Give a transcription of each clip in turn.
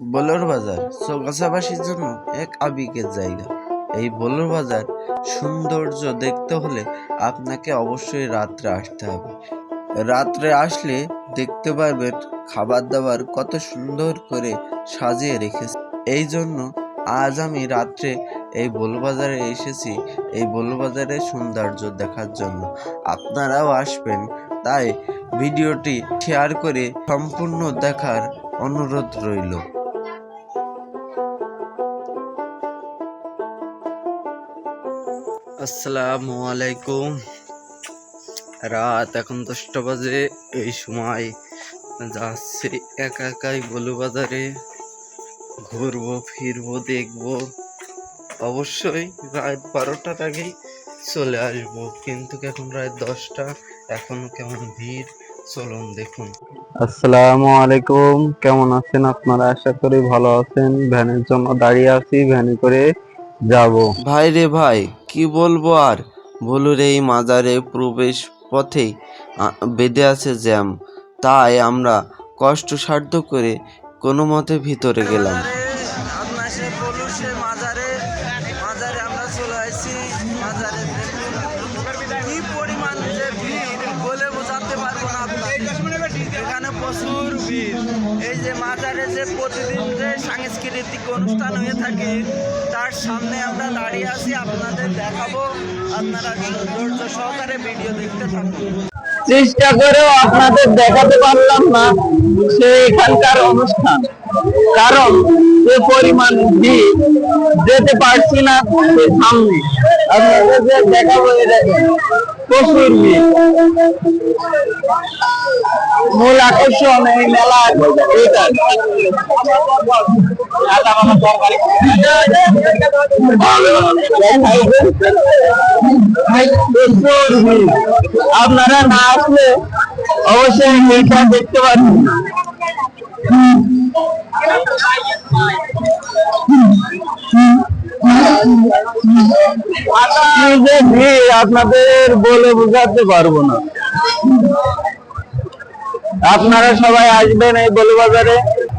বলোর বাজার চৌগাছাবাসীর জন্য এক আবেগের জায়গা। এই বলোর বাজার সৌন্দর্য দেখতে হলে আপনাকে অবশ্যই রাত্রে আসতে হবে। রাত্রে আসলে দেখতে পারবেন খাবার দাবার কত সুন্দর করে সাজিয়ে রেখেছে। এই জন্য আজ আমি রাত্রে এই বলবাজারে এসেছি, এই বলবাজারের সৌন্দর্য দেখার জন্য। আপনারাও আসবেন, তাই ভিডিওটি শেয়ার করে সম্পূর্ণ দেখার অনুরোধ রইল। আসসালামু আলাইকুম। রাত এখন দশটা বাজে এই সময় যাচ্ছি একা একাই বলু বাজারে ঘুরবো ফিরবো দেখব। অবশ্যই রাত বারোটার আগেই চলে আসব কিন্তু এখন রাত দশটা এখনও কেমন ভিড়? চলুন দেখুন। আসসালামু আলাইকুম কেমন আছেন আপনারা? আশা করি ভালো আছেন। ভ্যানের জন্য দাঁড়িয়ে আছি ভ্যানে করে যাব। ভাই রে ভাই কি বলব আর? ভুলুর এই মাজারে প্রবেশ পথে বেঁধে আছে জ্যাম। তাই আমরা কষ্ট সাধ্য করে কোনো মতে ভিতরে গেলাম। এখানে প্রচুর ভিড়। এই যে মাজারে যে প্রতিদিন যে সাংস্কৃতিক অনুষ্ঠান হয়ে থাকে, তার সামনে আমরা দাঁড়িয়ে আছি, আপনাদের দেখাবো। আপনারা ধৈর্য সহকারে ভিডিও দেখতে থাকুন। চেষ্টা করেও আপনাদের দেখাতে পারলাম না সে এখানকার অনুষ্ঠান। কারণ যে পরিমাণ ভিড়, যেতে পারছি না সামনে। আপনাদের দেখাবো দেখেন প্রচুর মূল আকর্ষণ এই মেলা। আপনারা না আসলে অবশ্যই এটা দেখতে যে ভিড় আপনাদের বলে বুঝাতে পারব না। আপনারা সবাই আসবেন এই বলবাজারে।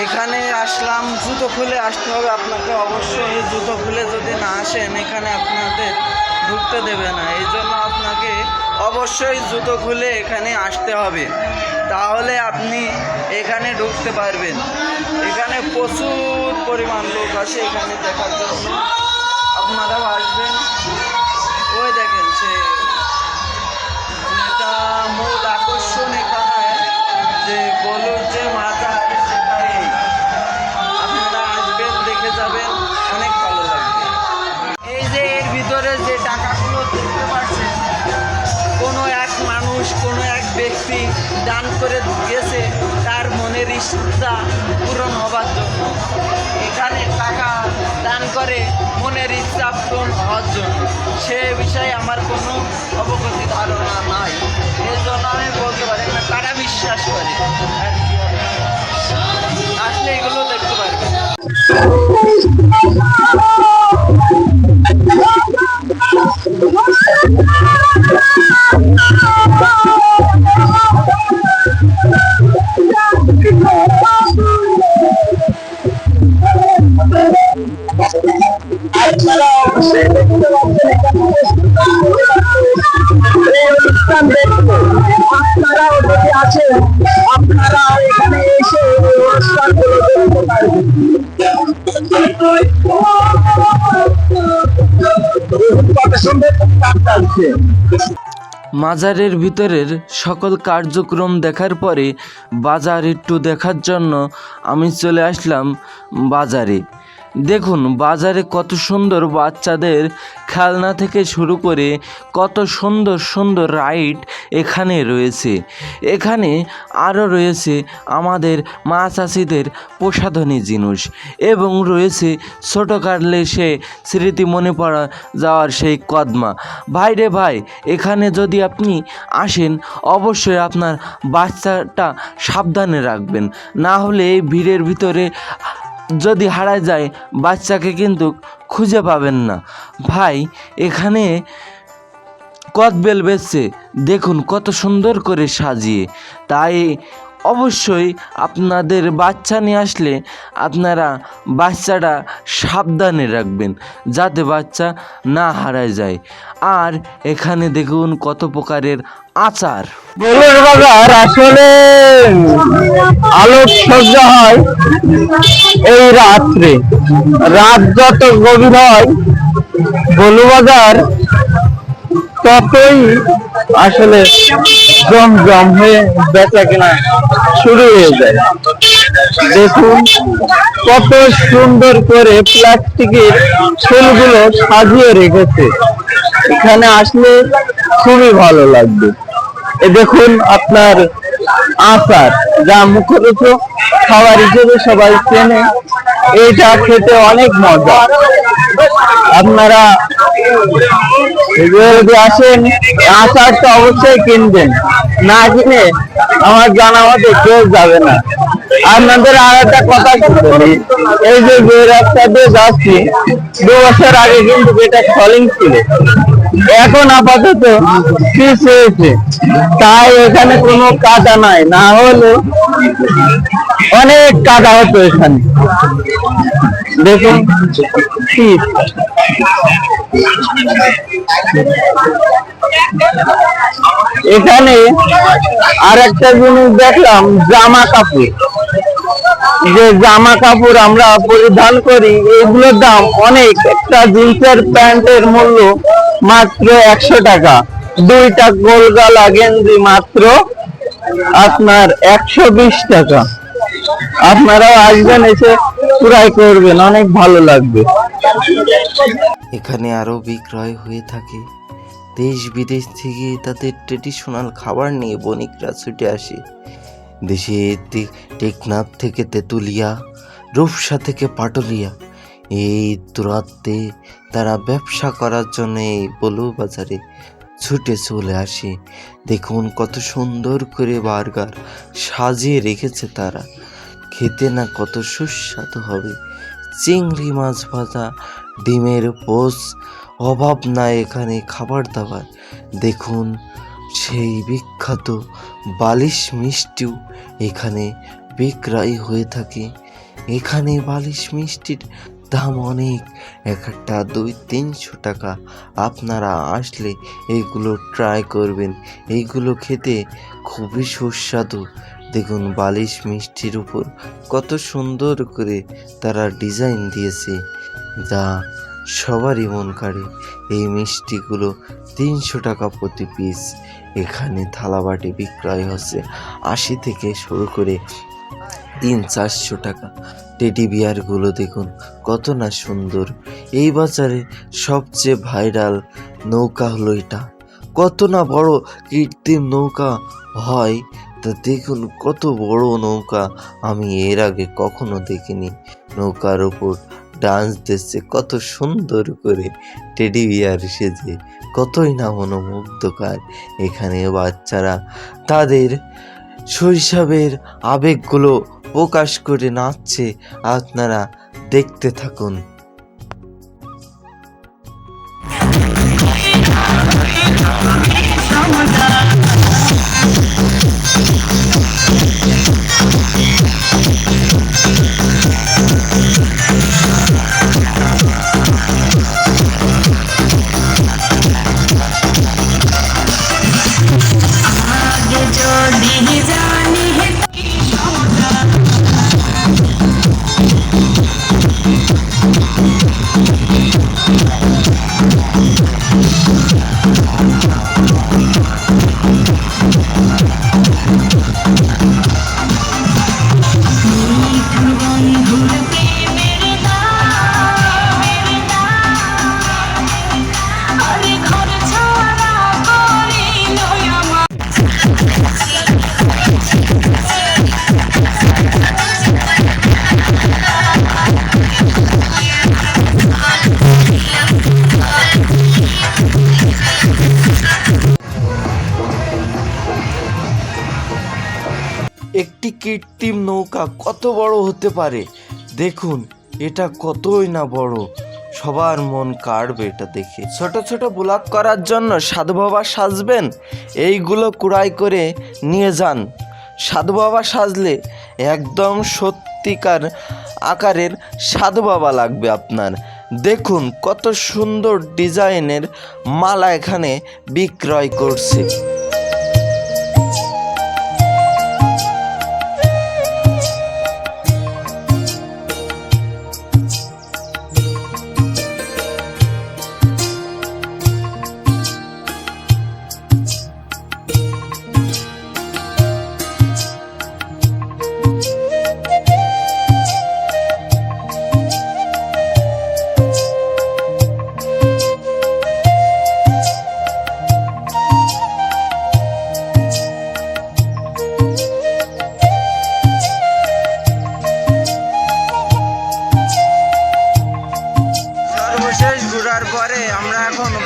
এখানে আসলাম, জুতো খুলে আসতে হবে আপনাকে অবশ্যই জুতো খুলে যদি না আসেন, এখানে আপনাদের ঢুকতে দেবে না। এই জন্য আপনাকে অবশ্যই জুতো খুলে এখানে আসতে হবে। তাহলে আপনি এখানে ঢুকতে পারবেন। এখানে প্রচুর পরিমাণ লোক আসে এখানে দেখার জন্য। দান করে গেছে তার মনের ইচ্ছা পূরণ হবার জন্য। এখানে টাকা দান করে মনের ইচ্ছা পূরণ হওয়ার জন্য। সে বিষয়ে আমার কোনো অবগতি, ধারণা নাই। এর জন্য আমি বলতে পারি, না, তারা বিশ্বাস করে। আসলে এগুলো দেখতে পারবেন আপনারাও যদি আছেন আপনারা এখানে এসে মাজারের ভিতরের সকল কার্যক্রম দেখার পরে বাজার একটু দেখার জন্য আমি চলে আসলাম বাজারে। দেখুন বাজারে কত সুন্দর বাচ্চাদের খেলনা থেকে শুরু করে কত সুন্দর সুন্দর রাইড এখানে রয়েছে। এখানে আরও রয়েছে আমাদের মা চাষিদের প্রসাধনী জিনিস এবং রয়েছে ছোটো কাটলে সে স্মৃতি মনে পড়া যাওয়ার সেই কদমা। ভাই রে ভাই, এখানে যদি আপনি আসেন, অবশ্যই আপনার বাচ্চাটা সাবধানে রাখবেন। না হলে এই ভিড়ের ভিতরে যদি হারায় যায়, বাচ্চাকে কিন্তু খুঁজে পাবেন না। ভাই, এখানে কদবেল বেচছে। দেখুন কত সুন্দর করে সাজিয়ে। তাই অবশ্যই আপনাদের বাচ্চা নিয়ে আসলে আপনারা বাচ্চাটা সাবধানে রাখবেন, যাতে বাচ্চা না হারায় যায়। আর এখানে দেখুন কত প্রকারের আচার। বেলুর বাজার, আসলে হয় এই রাত্রে। রাত যত গভীর হয় বলু বাজার, ততই আসলে জমজম হয়ে বেচা কেনা শুরু হয়ে যায়। দেখুন, কত সুন্দর করে প্লাস্টিকের ফুলগুলো সাজিয়ে রেখেছে। এখানে আসলে খুবই ভালো লাগবে। এ দেখুন আপনার আচার, যা মুখরোচ খাবার হিসেবে সবাই চেনে। এটা খেতে অনেক মজা। আপনারা যদি আসেন তো অবশ্যই কিনবেন। না কিনে আমার জানা মতে কেউ যাবে না। আপনাদের আর একটা কথা বলি এই যে যে রাস্তা দিয়ে যাচ্ছি, দু বছর আগে কিন্তু এটা ফলিং ছিল, এখন আপাতত পিস হয়েছে। তাই এখানে কোনো কাদা নাই। না হলে অনেক কাদা হতো এখানে। দেখুন এখানে আর একটা জিনিস দেখলাম, জামা কাপড়। যে জামা কাপড় আমরা পরিধান করি, এগুলোর দাম অনেক। একটা জিন্সের প্যান্টের মূল্য মাত্র একশো টাকা। দুইটা গোলগালা গেঞ্জি মাত্র আপনার একশো বিশ টাকা। আপনারাও আসবেন, এসে পুরাই করবেন, অনেক ভালো লাগবে। এখানে আরও বিক্রয় হয়ে থাকে। দেশ বিদেশ থেকে তাদের ট্রেডিশনাল খাবার নিয়ে বণিকরা ছুটে আসে। দেশে টেকনাফ থেকে তেঁতুলিয়া, রূপসা থেকে পাটুলিয়া, এই দূরত্বে তারা ব্যবসা করার জন্য এই বলু বাজারে ছুটে চলে আসে। দেখুন কত সুন্দর করে বার্গার সাজিয়ে রেখেছে তারা। খেতে না কত সুস্বাদু হবে। চিংড়ি মাছ ভাজা, ডিমের পোস, অভাব না এখানে খাবার দাবার। দেখুন সেই বিখ্যাত বালিশ মিষ্টিও এখানে বিক্রয় হয়ে থাকে। এখানে বালিশ মিষ্টির দাম অনেক। এক একটা দুই তিনশো টাকা। আপনারা আসলে এইগুলো ট্রাই করবেন। এইগুলো খেতে খুবই সুস্বাদু। দেখুন বালিশ মিষ্টির উপর কত সুন্দর করে তারা ডিজাইন দিয়েছে। যা সবারই মন কাড়ে। এই মিষ্টিগুলো তিনশো টাকা প্রতি পিস। এখানে থালাবাটি বিক্রয় হচ্ছে আশি থেকে শুরু করে তিন চারশো টাকা। টেডি বিয়ারগুলো দেখুন কত না সুন্দর। এই বাজারে সবচেয়ে ভাইরাল নৌকা হলো এটা। কত না বড় কৃত্রিম নৌকা হয় তা দেখুন, কত বড় নৌকা। আমি এর আগে কখনো দেখিনি। নৌকার ওপর ডান্স দিচ্ছে, কত সুন্দর করে। টেডি বিয়ার সেজে, কতই না মনোমুগ্ধকার। এখানে বাচ্চারা তাদের শৈশবের আবেগগুলো প্রকাশ করে নাচছে। আপনারা দেখতে থাকুন। কৃত্রিম নৌকা কত বড় হতে পারে? দেখুন, এটা কতই না বড়। সবার মন কাড়বে এটা দেখে। ছোট ছোট ব্লক করার জন্য সাধু বাবা সাজবেন? এইগুলো কুড়াই করে নিয়ে যান। সাধু বাবা সাজলে একদম সত্যিকার আকারের সাধু বাবা লাগবে আপনার। দেখুন কত সুন্দর ডিজাইনের মালা এখানে বিক্রয় করছে।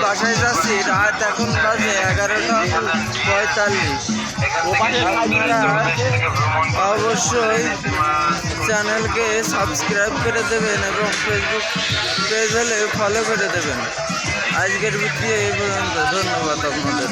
বাসায় যাচ্ছি, রাত এখন বাজে এগারোটা পঁয়তাল্লিশ। অবশ্যই চ্যানেলকে সাবস্ক্রাইব করে দেবেন এবং ফেসবুক পেজ হলে ফলো করে দেবেন। আজকের ভিত্তি এই পর্যন্ত, ধন্যবাদ আপনাদের।